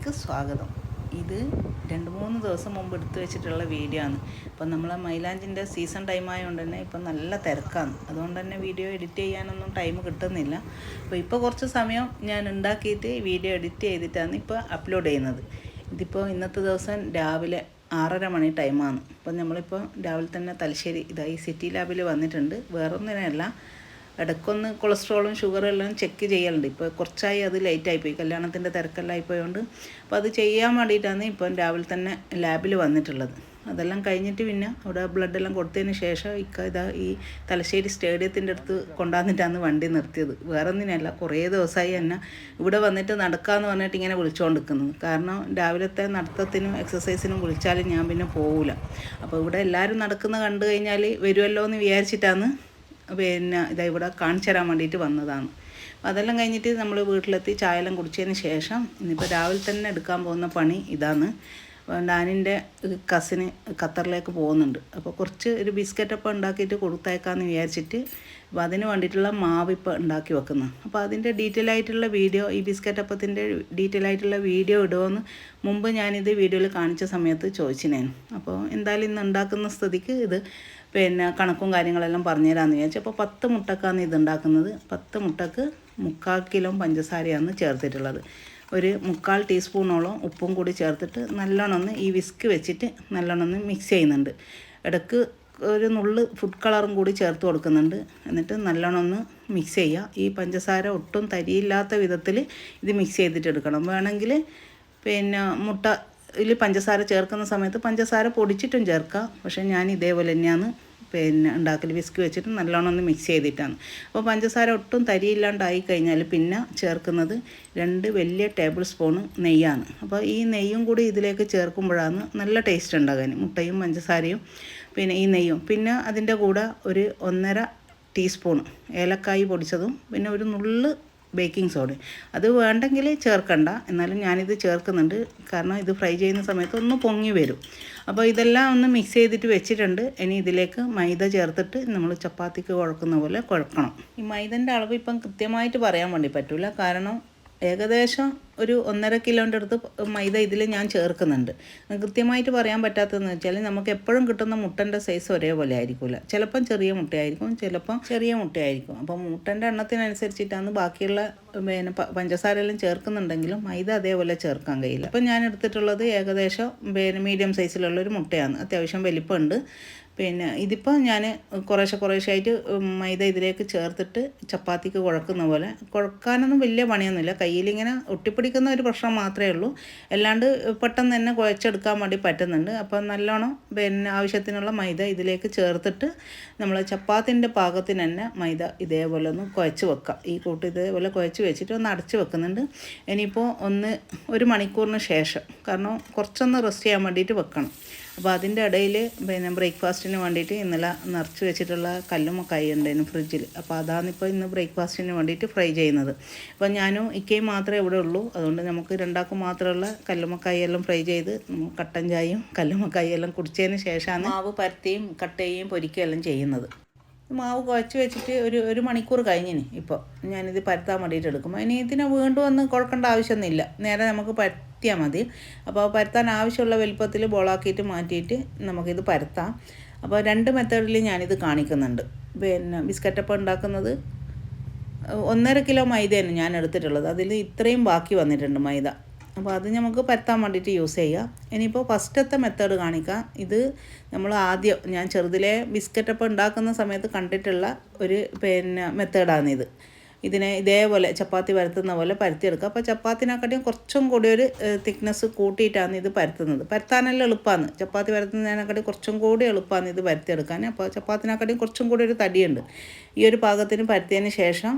വീഡിയോയിലേക്ക് സ്വാഗതം. ഇത് രണ്ട് മൂന്ന് ദിവസം മുമ്പ് എടുത്തു വെച്ചിട്ടുള്ള വീഡിയോ ആണ്. ഇപ്പം നമ്മളെ മൈലാഞ്ചിന്റെ സീസൺ ടൈം ആയതുകൊണ്ട് തന്നെ ഇപ്പം നല്ല തിരക്കാണ്. അതുകൊണ്ട് തന്നെ വീഡിയോ എഡിറ്റ് ചെയ്യാനൊന്നും ടൈം കിട്ടുന്നില്ല. അപ്പോൾ ഇപ്പോൾ കുറച്ച് സമയം ഞാൻ ഉണ്ടാക്കിയിട്ട് വീഡിയോ എഡിറ്റ് ചെയ്തിട്ടാണ് ഇപ്പോൾ അപ്ലോഡ് ചെയ്യുന്നത്. ഇതിപ്പോൾ ഇന്നത്തെ ദിവസം രാവിലെ ആറര മണി ടൈമാണ് അപ്പം നമ്മളിപ്പോൾ രാവിലെ തന്നെ തലശ്ശേരി ഇതായി സിറ്റി ലാബിൽ വന്നിട്ടുണ്ട്. വേറൊന്നിനല്ല ഇടയ്ക്കൊന്ന് കൊളസ്ട്രോളും ഷുഗറും എല്ലാം ചെക്ക് ചെയ്യലുണ്ട്. ഇപ്പോൾ കുറച്ചായി അത് ലേറ്റായിപ്പോയി കല്യാണത്തിന്റെ തിരക്കെല്ലാം ആയിപ്പോയതുകൊണ്ട് അപ്പോൾ അത് ചെയ്യാൻ വേണ്ടിയിട്ടാണ് ഇപ്പം രാവിലെ തന്നെ ലാബിൽ വന്നിട്ടുള്ളത്. അതെല്ലാം കഴിഞ്ഞിട്ട് പിന്നെ അവിടെ ബ്ലഡ് എല്ലാം കൊടുത്തതിന് ശേഷം ഇക്ക ഇതാ ഈ തലശ്ശേരി സ്റ്റേഡിയത്തിന്റെ അടുത്ത് കൊണ്ടുവന്നിട്ടാണ് വണ്ടി നിർത്തിയത്. വേറെ ഒന്നിനല്ല കുറേ ദിവസമായി എന്നെ ഇവിടെ വന്നിട്ട് നടക്കാമെന്ന് പറഞ്ഞിട്ട് ഇങ്ങനെ വിളിച്ചുകൊണ്ടിരിക്കുന്നത് കാരണം രാവിലത്തെ നടത്തത്തിനും എക്സസൈസിനും വിളിച്ചാലും ഞാൻ പിന്നെ പോകില്ല അപ്പോൾ ഇവിടെ എല്ലാവരും നടക്കുന്ന കണ്ടു കഴിഞ്ഞാൽ വരുമല്ലോ എന്ന് വിചാരിച്ചിട്ടാണ് പിന്നെ ഇതാ ഇവിടെ കാണിച്ചു തരാൻ വേണ്ടിയിട്ട് വന്നതാണ്. അതെല്ലാം കഴിഞ്ഞിട്ട് നമ്മൾ വീട്ടിലെത്തി ചായയെല്ലാം കുടിച്ചതിന് ശേഷം ഇന്നിപ്പോൾ രാവിലെ തന്നെ എടുക്കാൻ പോകുന്ന പണി ഇതാണ്. ഡാനിന്റെ കസിന് ഖത്തറിലേക്ക് പോകുന്നുണ്ട്. അപ്പോൾ കുറച്ച് ഒരു ബിസ്ക്കറ്റ് ബിസ്ക്കറ്റൊക്കെ ഉണ്ടാക്കിയിട്ട് കൊടുത്തയക്കാമെന്ന് വിചാരിച്ചിട്ട് അപ്പോൾ അതിന് വേണ്ടിയിട്ടുള്ള മാവ് ഇപ്പോൾ ഉണ്ടാക്കി വെക്കുന്നു. അപ്പോൾ അതിന്റെ ഡീറ്റെയിൽ ആയിട്ടുള്ള വീഡിയോ ഈ ബിസ്ക്കറ്റ് അപ്പത്തിന്റെ ഡീറ്റെയിൽ ആയിട്ടുള്ള വീഡിയോ ഇടുമെന്ന് മുമ്പ് ഞാനിത് വീഡിയോയിൽ കാണിച്ച സമയത്ത് ചോദിച്ചിനേനു. അപ്പോൾ എന്തായാലും ഇന്ന് ഉണ്ടാക്കുന്ന സ്ഥിതിക്ക് ഇത് പിന്നെ കണക്കും കാര്യങ്ങളെല്ലാം പറഞ്ഞുതരാമെന്ന് വിചാരിച്ചു. അപ്പോൾ പത്ത് മുട്ടക്കാണ് ഇതുണ്ടാക്കുന്നത് പത്ത് മുട്ടക്ക് മുക്കാൽ കിലോ പഞ്ചസാരയാണ് ചേർത്തിട്ടുള്ളത്. ഒരു മുക്കാൽ ടീസ്പൂണോളം ഉപ്പും കൂടി ചേർത്തിട്ട് നല്ലോണം ഈ വിസ്ക് വെച്ചിട്ട് നല്ലോണം മിക്സ് ചെയ്യുന്നുണ്ട്. ഇടയ്ക്ക് ഒരു നുള്ള് ഫുഡ് കളറും കൂടി ചേർത്ത് കൊടുക്കുന്നുണ്ട്. എന്നിട്ട് നല്ലോണം ഒന്ന് മിക്സ് ചെയ്യുക. ഈ പഞ്ചസാര ഒട്ടും തരിയില്ലാത്ത വിധത്തിൽ ഇത് മിക്സ് ചെയ്തിട്ട് എടുക്കണം. വേണമെങ്കിൽ പിന്നെ മുട്ട ഇതിൽ പഞ്ചസാര ചേർക്കുന്ന സമയത്ത് പഞ്ചസാര പൊടിച്ചിട്ടും ചേർക്കാം. പക്ഷേ ഞാൻ ഇതേപോലെ തന്നെയാണ് പിന്നെ ഉണ്ടാക്കൽ വിസ്ക് വെച്ചിട്ട് നല്ലോണം ഒന്ന് മിക്സ് ചെയ്തിട്ടാണ്. അപ്പോൾ പഞ്ചസാര ഒട്ടും തരിയില്ലാണ്ടായി കഴിഞ്ഞാൽ പിന്നെ ചേർക്കുന്നത് രണ്ട് വലിയ ടേബിൾ സ്പൂണ് നെയ്യാണ്. അപ്പോൾ ഈ നെയ്യും കൂടി ഇതിലേക്ക് ചേർക്കുമ്പോഴാണ് നല്ല ടേസ്റ്റ് ഉണ്ടാകാൻ മുട്ടയും പഞ്ചസാരയും പിന്നെ ഈ നെയ്യും. പിന്നെ അതിന്റെ കൂടെ ഒരു ഒന്നര ടീസ്പൂൺ ഏലക്കായി പൊടിച്ചതും പിന്നെ ഒരു നുള്ള് ബേക്കിംഗ് സോഡ. അത് വേണ്ടെങ്കിൽ ചേർക്കണ്ട. എന്നാലും ഞാനിത് ചേർക്കുന്നുണ്ട്. കാരണം ഇത് ഫ്രൈ ചെയ്യുന്ന സമയത്ത് ഒന്ന് പൊങ്ങി വരും. അപ്പോൾ ഇതെല്ലാം ഒന്ന് മിക്സ് ചെയ്തിട്ട് വെച്ചിട്ടുണ്ട്. ഇനി ഇതിലേക്ക് മൈദ ചേർത്തിട്ട് നമ്മൾ ചപ്പാത്തിക്ക് കുഴക്കുന്ന പോലെ കുഴക്കണം. ഈ മൈദന്റെ അളവ് ഇപ്പം കൃത്യമായിട്ട് പറയാൻ വേണ്ടി പറ്റില്ല കാരണം ഏകദേശം ഒരു ഒന്നര കിലോന്റെ അടുത്ത് മൈദ ഇതിൽ ഞാൻ ചേർക്കുന്നുണ്ട്. കൃത്യമായിട്ട് പറയാൻ പറ്റാത്തതെന്ന് വെച്ചാൽ നമുക്ക് എപ്പോഴും കിട്ടുന്ന മുട്ടന്റെ സൈസ് ഒരേപോലെ ആയിരിക്കില്ല ചിലപ്പം ചെറിയ മുട്ടയായിരിക്കും ചിലപ്പം ചെറിയ മുട്ടയായിരിക്കും. അപ്പം മുട്ടന്റെ എണ്ണത്തിനനുസരിച്ചിട്ടാണ് ബാക്കിയുള്ള പിന്നെ പഞ്ചസാര എല്ലാം ചേർക്കുന്നുണ്ടെങ്കിലും മൈദ അതേപോലെ ചേർക്കാൻ കഴിയില്ല. അപ്പം ഞാൻ എടുത്തിട്ടുള്ളത് ഏകദേശം പിന്നെ മീഡിയം സൈസിലുള്ള ഒരു മുട്ടയാണ്. അത്യാവശ്യം വലിപ്പമുണ്ട്. പിന്നെ ഇതിപ്പോൾ ഞാൻ കുറേശ്ശെ കുറേശ്ശെ ആയിട്ട് മൈദ ഇതിലേക്ക് ചേർത്തിട്ട് ചപ്പാത്തിക്ക് കുഴക്കുന്ന പോലെ. കുഴക്കാനൊന്നും വലിയ പണിയൊന്നുമില്ല. കയ്യിലിങ്ങനെ ഒട്ടിപ്പിടിക്കുന്ന ഒരു പ്രശ്നം മാത്രമേ ഉള്ളൂ. അല്ലാണ്ട് പെട്ടെന്ന് തന്നെ കുഴച്ചെടുക്കാൻ വേണ്ടി പറ്റുന്നുണ്ട്. അപ്പോൾ നല്ലോണം പിന്നെ ആവശ്യത്തിനുള്ള മൈദ ഇതിലേക്ക് ചേർത്തിട്ട് നമ്മൾ ചപ്പാത്തിന്റെ പാകത്തിന് തന്നെ മൈദ ഇതേപോലെ ഒന്ന് കുഴച്ച് വെക്കുക ഈ കൂട്ട് ഇതേപോലെ കുഴച്ച് വെച്ചിട്ട് ഒന്ന് അടച്ച് വെക്കുന്നുണ്ട്. ഇനിയിപ്പോൾ ഒന്ന് ഒരു മണിക്കൂറിന് ശേഷം കാരണം കുറച്ചൊന്ന് റെസ്റ്റ് ചെയ്യാൻ വേണ്ടിയിട്ട് വെക്കണം. അപ്പോൾ അതിന്റെ ഇടയിൽ പിന്നെ ബ്രേക്ക്ഫാസ്റ്റിന് വേണ്ടിയിട്ട് ഇന്നലെ നിറച്ച് വെച്ചിട്ടുള്ള കല്ലും കല്ലുമക്കായി ഉണ്ടായിരുന്നു ഫ്രിഡ്ജിൽ. അപ്പോൾ അതാണ് ഇപ്പോൾ ഇന്ന് ബ്രേക്ക്ഫാസ്റ്റിന് വേണ്ടിയിട്ട് ഫ്രൈ ചെയ്യുന്നത്. അപ്പോൾ ഞാനും ഇക്കയും മാത്രമേ ഇവിടെ ഉള്ളൂ. അതുകൊണ്ട് നമുക്ക് രണ്ടാൾക്കും മാത്രമുള്ള കല്ലുമക്കായി എല്ലാം ഫ്രൈ ചെയ്ത് കട്ടൻ ചായയും കല്ലുമക്കായി എല്ലാം കുടിച്ചതിന് ശേഷമാണ് മാവ് പരത്തിയും കട്ടയും പൊരിക്കുകയും എല്ലാം ചെയ്യുന്നത്. മാവ് കുഴച്ച് വെച്ചിട്ട് ഒരു ഒരു മണിക്കൂർ കഴിഞ്ഞിനി ഇപ്പോൾ ഞാനിത് പരത്താൻ വേണ്ടിയിട്ട് എടുക്കും ഇനി ഇതിനെ വീണ്ടും ഒന്ന് കുഴക്കേണ്ട ആവശ്യമൊന്നുമില്ല. നേരെ നമുക്ക് പരത്തിയാൽ മതി. അപ്പോൾ പരത്താൻ ആവശ്യമുള്ള വലുപ്പത്തിൽ ബോളാക്കിയിട്ട് മാറ്റിയിട്ട് നമുക്കിത് പരത്താം. അപ്പോൾ രണ്ട് മെത്തേഡിൽ ഞാനിത് കാണിക്കുന്നുണ്ട്. പിന്നെ ബിസ്ക്കറ്റപ്പം ഉണ്ടാക്കുന്നത് ഒന്നര കിലോ മൈദയാണ് ഞാൻ എടുത്തിട്ടുള്ളത്. അതിൽ ഇത്രയും ബാക്കി വന്നിട്ടുണ്ട് മൈദ. അപ്പോൾ അത് നമുക്ക് പരത്താൻ വേണ്ടിയിട്ട് യൂസ് ചെയ്യുക ഇനിയിപ്പോൾ ഫസ്റ്റത്തെ മെത്തേഡ് കാണിക്കാം. ഇത് നമ്മൾ ആദ്യം ഞാൻ ചെറുതിലെ ബിസ്ക്കറ്റപ്പം ഉണ്ടാക്കുന്ന സമയത്ത് കണ്ടിട്ടുള്ള ഒരു പിന്നെ മെത്തേഡാണിത് ഇതിനെ ഇതേപോലെ ചപ്പാത്തി പരത്തുന്ന പോലെ പരത്തിയെടുക്കുക. അപ്പോൾ ചപ്പാത്തിനെക്കാട്ടിയും കുറച്ചും കൂടി ഒരു തിക്നെസ് കൂട്ടിയിട്ടാണ് ഇത് പരത്തുന്നത്. പരത്താനെല്ലാം എളുപ്പമാണ് ചപ്പാത്തി പരത്തുന്നതിനെക്കാട്ടി കുറച്ചും കൂടി എളുപ്പമാണ് ഇത് പരത്തിയെടുക്കാൻ. അപ്പോൾ ചപ്പാത്തിനെക്കാട്ടിയും കുറച്ചും കൂടി ഒരു തടിയുണ്ട്. ഈ ഒരു പാകത്തിന് പരത്തിയതിന് ശേഷം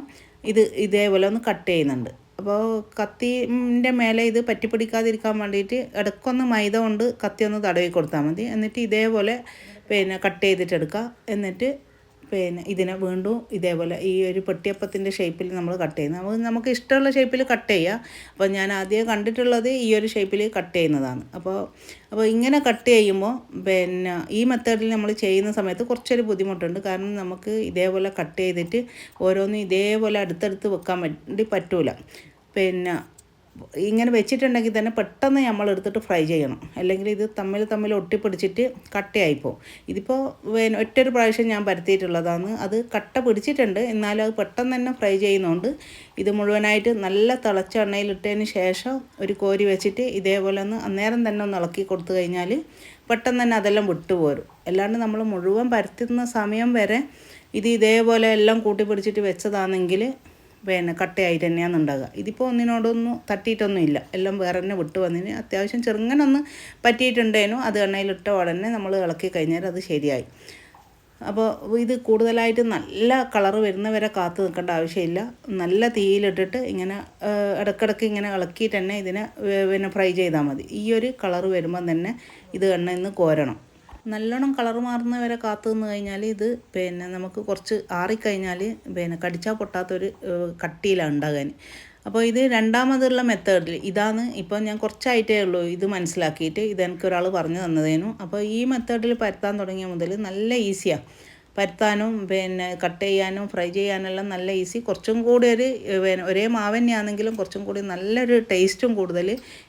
ഇത് ഇതേപോലെ ഒന്ന് കട്ട് ചെയ്യുന്നുണ്ട്. അപ്പോൾ കത്തിന്റെ മേലെ ഇത് പറ്റിപ്പിടിക്കാതിരിക്കാൻ വേണ്ടിയിട്ട് ഇടയ്ക്കൊന്ന് മൈദ കൊണ്ട് കത്തി ഒന്ന് തടവി കൊടുത്താൽ മതി. എന്നിട്ട് ഇതേപോലെ പിന്നെ കട്ട് ചെയ്തിട്ടെടുക്കുക. എന്നിട്ട് പിന്നെ ഇതിനെ വീണ്ടും ഇതേപോലെ ഈ ഒരു പെട്ടിയപ്പത്തിന്റെ ഷേപ്പിൽ നമ്മൾ കട്ട് ചെയ്യുന്നത്. നമുക്ക് നമുക്ക് ഇഷ്ടമുള്ള ഷേപ്പിൽ കട്ട് ചെയ്യുക അപ്പോൾ ഞാൻ ആദ്യം കണ്ടിട്ടുള്ളത് ഈ ഒരു ഷേപ്പിൽ കട്ട് ചെയ്യുന്നതാണ്. അപ്പോൾ അപ്പോൾ ഇങ്ങനെ കട്ട് ചെയ്യുമ്പോൾ പിന്നെ ഈ മെത്തേഡിൽ നമ്മൾ ചെയ്യുന്ന സമയത്ത് കുറച്ചൊരു ബുദ്ധിമുട്ടുണ്ട്. കാരണം നമുക്ക് ഇതേപോലെ കട്ട് ചെയ്തിട്ട് ഓരോന്നും ഇതേപോലെ അടുത്തടുത്ത് വെക്കാൻ വേണ്ടി പറ്റൂല. പിന്നെ ഇങ്ങനെ വെച്ചിട്ടുണ്ടെങ്കിൽ തന്നെ പെട്ടെന്ന് നമ്മൾ എടുത്തിട്ട് ഫ്രൈ ചെയ്യണം. അല്ലെങ്കിൽ ഇത് തമ്മിൽ തമ്മിൽ ഒട്ടിപ്പിടിച്ചിട്ട് കട്ടയായിപ്പോവും. ഇതിപ്പോൾ ഒറ്റൊരു പ്രാവശ്യം ഞാൻ പരത്തിയിട്ടുള്ളതാണ്. അത് കട്ട പിടിച്ചിട്ടുണ്ട്. എന്നാലും അത് പെട്ടെന്ന് തന്നെ ഫ്രൈ ചെയ്യുന്നതുകൊണ്ട് ഇത് മുഴുവനായിട്ട് നല്ല തിളച്ച എണ്ണയിലിട്ടതിന് ശേഷം ഒരു കോരി വെച്ചിട്ട് ഇതേപോലെ ഒന്ന് അന്നേരം തന്നെ ഒന്ന് ഇളക്കി കൊടുത്തു കഴിഞ്ഞാൽ പെട്ടെന്ന് തന്നെ അതെല്ലാം വിട്ടുപോരും. അല്ലാണ്ട് നമ്മൾ മുഴുവൻ പരത്തുന്ന സമയം വരെ ഇത് ഇതേപോലെ എല്ലാം കൂട്ടി പിടിച്ചിട്ട് വെച്ചതാണെങ്കിൽ പിന്നെ കട്ടയായിട്ട് തന്നെയാണ് ഉണ്ടാകുക ഇതിപ്പോൾ ഒന്നിനോടൊന്നും തട്ടിയിട്ടൊന്നും ഇല്ല. എല്ലാം വേറെ തന്നെ വിട്ട് വന്നതിന് അത്യാവശ്യം ചെറുങ്ങനെ ഒന്ന് പറ്റിയിട്ടുണ്ടേനു. അത് എണ്ണയിലിട്ട ഉടനെ നമ്മൾ ഇളക്കി കഴിഞ്ഞാൽ അത് ശരിയായി. അപ്പോൾ ഇത് കൂടുതലായിട്ട് നല്ല കളറ് വരുന്നവരെ കാത്തു നിൽക്കേണ്ട ആവശ്യമില്ല. നല്ല തീയിലിട്ടിട്ട് ഇങ്ങനെ ഇടയ്ക്കിടയ്ക്ക് ഇങ്ങനെ ഇളക്കിയിട്ട് തന്നെ ഇതിനെ പിന്നെ ഫ്രൈ ചെയ്താൽ മതി. ഈ ഒരു കളറ് വരുമ്പം തന്നെ ഇത് എണ്ണയിൽ നിന്ന് കോരണം. നല്ലോണം കളറ് മാറുന്നവരെ കാത്തു നിന്ന് കഴിഞ്ഞാൽ ഇത് പിന്നെ നമുക്ക് കുറച്ച് ആറിക്കഴിഞ്ഞാൽ പിന്നെ കടിച്ചാൽ പൊട്ടാത്തൊരു കട്ടിയിലാണ് ഉണ്ടാകാൻ അപ്പോൾ ഇത് രണ്ടാമതുള്ള മെത്തേഡിൽ ഇതാണ് ഇപ്പോൾ ഞാൻ കുറച്ചായിട്ടേ ഉള്ളൂ ഇത് മനസ്സിലാക്കിയിട്ട് ഇതെനിക്കൊരാൾ പറഞ്ഞു തന്നതേനു. അപ്പോൾ ഈ മെത്തേഡിൽ പരത്താൻ തുടങ്ങിയ മുതൽ നല്ല ഈസിയാണ് പരത്താനും പിന്നെ കട്ട് ചെയ്യാനും ഫ്രൈ ചെയ്യാനെല്ലാം നല്ല ഈസി. കുറച്ചും കൂടി ഒരു പിന്നെ ഒരേ മാവ് തന്നെയാണെങ്കിലും കുറച്ചും കൂടി നല്ലൊരു ടേസ്റ്റും കൂടുതൽ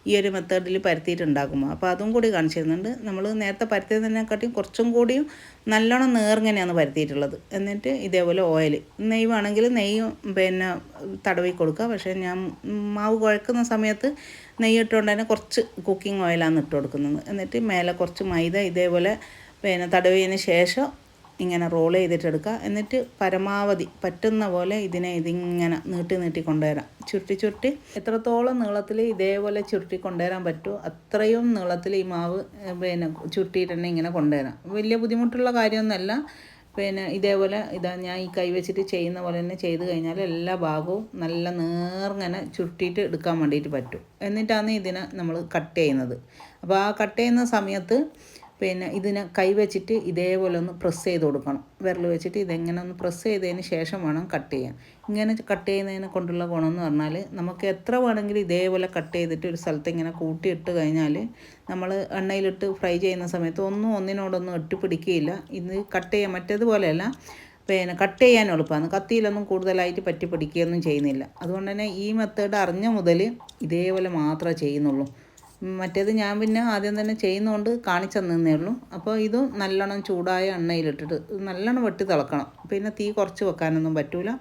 ഈ ഒരു മെത്തേഡിൽ പരത്തിയിട്ടുണ്ടാക്കുമ്പോൾ അപ്പോൾ അതും കൂടി കാണിച്ചു തരുന്നുണ്ട് നമ്മൾ നേരത്തെ പരത്തിയതിനെക്കാട്ടിയും കുറച്ചും കൂടിയും നല്ലോണം നേർങ്ങനെയാണ് പരത്തിയിട്ടുള്ളത്. എന്നിട്ട് ഇതേപോലെ ഓയിൽ നെയ്യ് വേണമെങ്കിൽ നെയ്യ് പിന്നെ തടവി കൊടുക്കുക. പക്ഷേ ഞാൻ മാവ് കുഴക്കുന്ന സമയത്ത് നെയ്യ് ഇട്ടുകൊണ്ട് തന്നെ കുറച്ച് കുക്കിംഗ് ഓയിലാണ് ഇട്ട് കൊടുക്കുന്നത്. എന്നിട്ട് മേലെ കുറച്ച് മൈദ ഇതേപോലെ പിന്നെ തടവിയതിന് ശേഷം ഇങ്ങനെ റോൾ ചെയ്തിട്ടെടുക്കുക എന്നിട്ട് പരമാവധി പറ്റുന്ന പോലെ ഇതിനെ ഇതിങ്ങനെ നീട്ടി നീട്ടി കൊണ്ടുവരാം. ചുരുട്ടി ചുരുട്ടി എത്രത്തോളം നീളത്തിൽ ഇതേപോലെ ചുരുട്ടി കൊണ്ടുവരാൻ പറ്റുമോ അത്രയും നീളത്തിൽ ഈ മാവ് പിന്നെ ചുരുട്ടിയിട്ട് തന്നെ ഇങ്ങനെ കൊണ്ടുവരാം. വലിയ ബുദ്ധിമുട്ടുള്ള കാര്യമൊന്നുമല്ല. പിന്നെ ഇതേപോലെ ഇതാ ഞാൻ ഈ കൈ വെച്ചിട്ട് ചെയ്യുന്ന പോലെ തന്നെ ചെയ്ത് കഴിഞ്ഞാൽ എല്ലാ ഭാഗവും നല്ല നേർങ്ങനെ ചുരുട്ടിയിട്ട് എടുക്കാൻ വേണ്ടിയിട്ട് പറ്റും. എന്നിട്ടാണ് ഇതിനെ നമ്മൾ കട്ട് ചെയ്യുന്നത്. അപ്പോൾ ആ കട്ട് ചെയ്യുന്ന സമയത്ത് പിന്നെ ഇതിനെ കൈവച്ചിട്ട് ഇതേപോലെ ഒന്ന് പ്രസ് ചെയ്ത് കൊടുക്കണം. വിരൽ വെച്ചിട്ട് ഇതെങ്ങനെ ഒന്ന് പ്രസ് ചെയ്തതിന് ശേഷം വേണം കട്ട് ചെയ്യാൻ. ഇങ്ങനെ കട്ട് ചെയ്യുന്നതിനെ കൊണ്ടുള്ള ഗുണം എന്ന് പറഞ്ഞാൽ നമുക്ക് എത്ര വേണമെങ്കിലും ഇതേപോലെ കട്ട് ചെയ്തിട്ട് ഒരു സ്ഥലത്ത് ഇങ്ങനെ കൂട്ടിയിട്ട് കഴിഞ്ഞാൽ നമ്മൾ എണ്ണയിലിട്ട് ഫ്രൈ ചെയ്യുന്ന സമയത്ത് ഒന്നും ഒന്നിനോടൊന്നും ഒട്ടിപ്പിടിക്കുകയില്ല ഇത് കട്ട് ചെയ്യാൻ മറ്റേതുപോലെയല്ല. പിന്നെ കട്ട് ചെയ്യാൻ എളുപ്പമാണ് കത്തിയിലൊന്നും കൂടുതലായിട്ട് പറ്റി പിടിക്കുകയൊന്നും ചെയ്യുന്നില്ല. അതുകൊണ്ട് തന്നെ ഈ മെത്തേഡ് അറിഞ്ഞ മുതൽ ഇതേപോലെ മാത്രമേ ചെയ്യുന്നുള്ളൂ. മറ്റേത് ഞാൻ പിന്നെ ആദ്യം തന്നെ ചെയ്യുന്നതുകൊണ്ട് കാണിച്ചു തന്നേ ഉള്ളൂ. അപ്പോൾ ഇതും നല്ലോണം ചൂടായ എണ്ണയിലിട്ടിട്ട് നല്ലോണം വെട്ടി തിളക്കണം. പിന്നെ തീ കുറച്ച് വെക്കാനൊന്നും പറ്റൂല.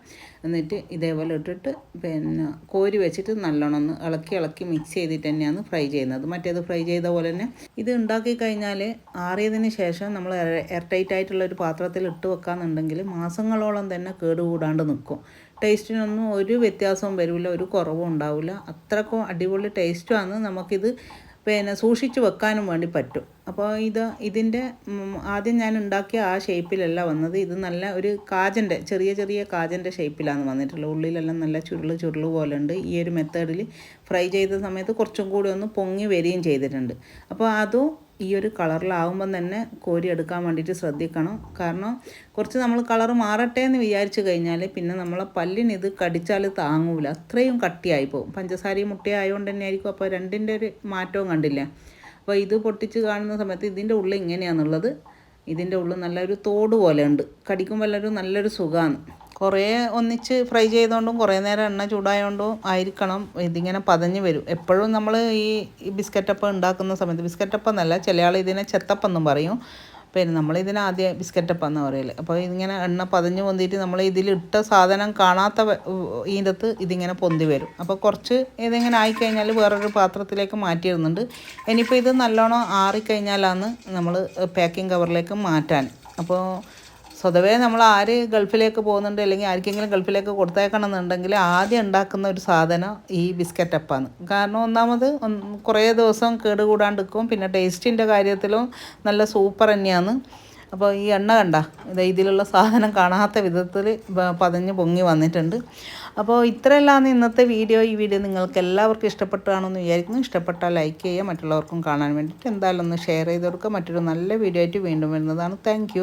എന്നിട്ട് ഇതേപോലെ ഇട്ടിട്ട് പിന്നെ കോരി വെച്ചിട്ട് നല്ലോണം ഒന്ന് ഇളക്കി ഇളക്കി മിക്സ് ചെയ്തിട്ട് തന്നെയാണ് ഫ്രൈ ചെയ്യുന്നത്. മറ്റേത് ഫ്രൈ ചെയ്ത പോലെ തന്നെ ഇത് ഉണ്ടാക്കി കഴിഞ്ഞാൽ ആറിയതിന് ശേഷം നമ്മൾ എയർ ടൈറ്റ് ആയിട്ടുള്ള ഒരു പാത്രത്തിൽ ഇട്ട് വെക്കാന്നുണ്ടെങ്കിൽ മാസങ്ങളോളം തന്നെ കേടുകൂടാണ്ട് നിൽക്കും ടേസ്റ്റിനൊന്നും ഒരു വ്യത്യാസവും വരില്ല ഒരു കുറവും ഉണ്ടാവില്ല അത്രക്കും അടിപൊളി ടേസ്റ്റുമാണ് നമുക്കിത് പിന്നെ സൂക്ഷിച്ച് വെക്കാനും വേണ്ടി പറ്റും. അപ്പോൾ ഇത് ഇതിന്റെ ആദ്യം ഞാൻ ഉണ്ടാക്കിയ ആ ഷേപ്പിലല്ല വന്നത്. ഇത് നല്ല ഒരു കാജന്റെ ചെറിയ ചെറിയ കാജന്റെ ഷേപ്പിലാണ് വന്നിട്ടുള്ളത്. ഉള്ളിലെല്ലാം നല്ല ചുരുൾ ചുരുൾ പോലെ ഉണ്ട്. ഈ ഒരു മെത്തേഡിൽ ഫ്രൈ ചെയ്ത സമയത്ത് കുറച്ചും കൂടി ഒന്ന് പൊങ്ങി വരികയും ചെയ്തിട്ടുണ്ട്. അപ്പോൾ അതും ഈ ഒരു കളറിലാവുമ്പം തന്നെ കോരി എടുക്കാൻ വേണ്ടിയിട്ട് ശ്രദ്ധിക്കണം. കാരണം കുറച്ച് നമ്മൾ കളർ മാറട്ടെ എന്ന് വിചാരിച്ചു കഴിഞ്ഞാൽ പിന്നെ നമ്മളെ പല്ലിന് ഇത് കടിച്ചാൽ താങ്ങൂല. അത്രയും കട്ടിയായി പോകും. പഞ്ചസാരയും മുട്ടയും ആയതുകൊണ്ട് തന്നെ ആയിരിക്കും അപ്പോൾ രണ്ടിന്റെ ഒരു മാറ്റവും കണ്ടില്ല? അപ്പോൾ ഇത് പൊട്ടിച്ച് കാണുന്ന സമയത്ത് ഇതിന്റെ ഉള്ളിൽ ഇങ്ങനെയാണെന്നുള്ളത് ഇതിന്റെ ഉള്ളിൽ നല്ലൊരു തോട് പോലെ ഉണ്ട് കടിക്കുമ്പോൾ എല്ലാവരും നല്ലൊരു സുഖമാണ് കുറേ ഒന്നിച്ച് ഫ്രൈ ചെയ്തുകൊണ്ടും കുറേ നേരം എണ്ണ ചൂടായതുകൊണ്ടും ആയിരിക്കണം. ഇതിങ്ങനെ പതഞ്ഞ് വരും. എപ്പോഴും നമ്മൾ ഈ ബിസ്ക്കറ്റപ്പം ഉണ്ടാക്കുന്ന സമയത്ത് ബിസ്ക്കറ്റപ്പം എന്നല്ല ചില ആൾ ഇതിനെ ചെത്തപ്പം എന്നും പറയും. പിന്നെ നമ്മൾ ഇതിനെ ആദ്യം ബിസ്ക്കറ്റപ്പം എന്ന് പറയൽ. അപ്പോൾ ഇതിങ്ങനെ എണ്ണ പതഞ്ഞ് പൊന്തിയിട്ട് നമ്മൾ ഇതിലിട്ട സാധനം കാണാത്ത അകത്ത് ഇതിങ്ങനെ പൊന്തി വരും. അപ്പോൾ കുറച്ച് ഇതിങ്ങനെ ആയിക്കഴിഞ്ഞാൽ വേറൊരു പാത്രത്തിലേക്ക് മാറ്റിയിരുന്നുണ്ട് ഇനിയിപ്പോൾ ഇത് നല്ലോണം ആറിക്കഴിഞ്ഞാലാണ് നമ്മൾ പാക്കിംഗ് കവറിലേക്ക് മാറ്റാൻ. അപ്പോൾ സ്വതവേ നമ്മൾ ആര് ഗൾഫിലേക്ക് പോകുന്നുണ്ട് അല്ലെങ്കിൽ ആർക്കെങ്കിലും ഗൾഫിലേക്ക് കൊടുത്തേക്കണം എന്നുണ്ടെങ്കിൽ ആദ്യം ഉണ്ടാക്കുന്ന ഒരു സാധനം ഈ ബിസ്ക്കറ്റ് അപ്പാണ്. കാരണം ഒന്നാമത് ഒന്ന് കുറേ ദിവസം കേടുകൂടാണ്ടിരിക്കും പിന്നെ ടേസ്റ്റിന്റെ കാര്യത്തിലും നല്ല സൂപ്പർ തന്നെയാണ്. അപ്പോൾ ഈ എണ്ണ കണ്ട ഇത് ഇതിലുള്ള സാധനം കാണാത്ത വിധത്തിൽ പതഞ്ഞ് പൊങ്ങി വന്നിട്ടുണ്ട്. അപ്പോൾ ഇത്രയെല്ലാം ഇന്നത്തെ വീഡിയോ ഈ വീഡിയോ നിങ്ങൾക്ക് എല്ലാവർക്കും ഇഷ്ടപ്പെട്ടാണെന്ന് വിചാരിക്കുന്നു. ഇഷ്ടപ്പെട്ടാൽ ലൈക്ക് ചെയ്യുക മറ്റുള്ളവർക്കും കാണാൻ വേണ്ടിയിട്ട് എന്തായാലും ഒന്ന് ഷെയർ ചെയ്ത് കൊടുക്കുക. മറ്റൊരു നല്ല വീഡിയോ ആയിട്ട് വീണ്ടും വരുന്നതാണ്. താങ്ക്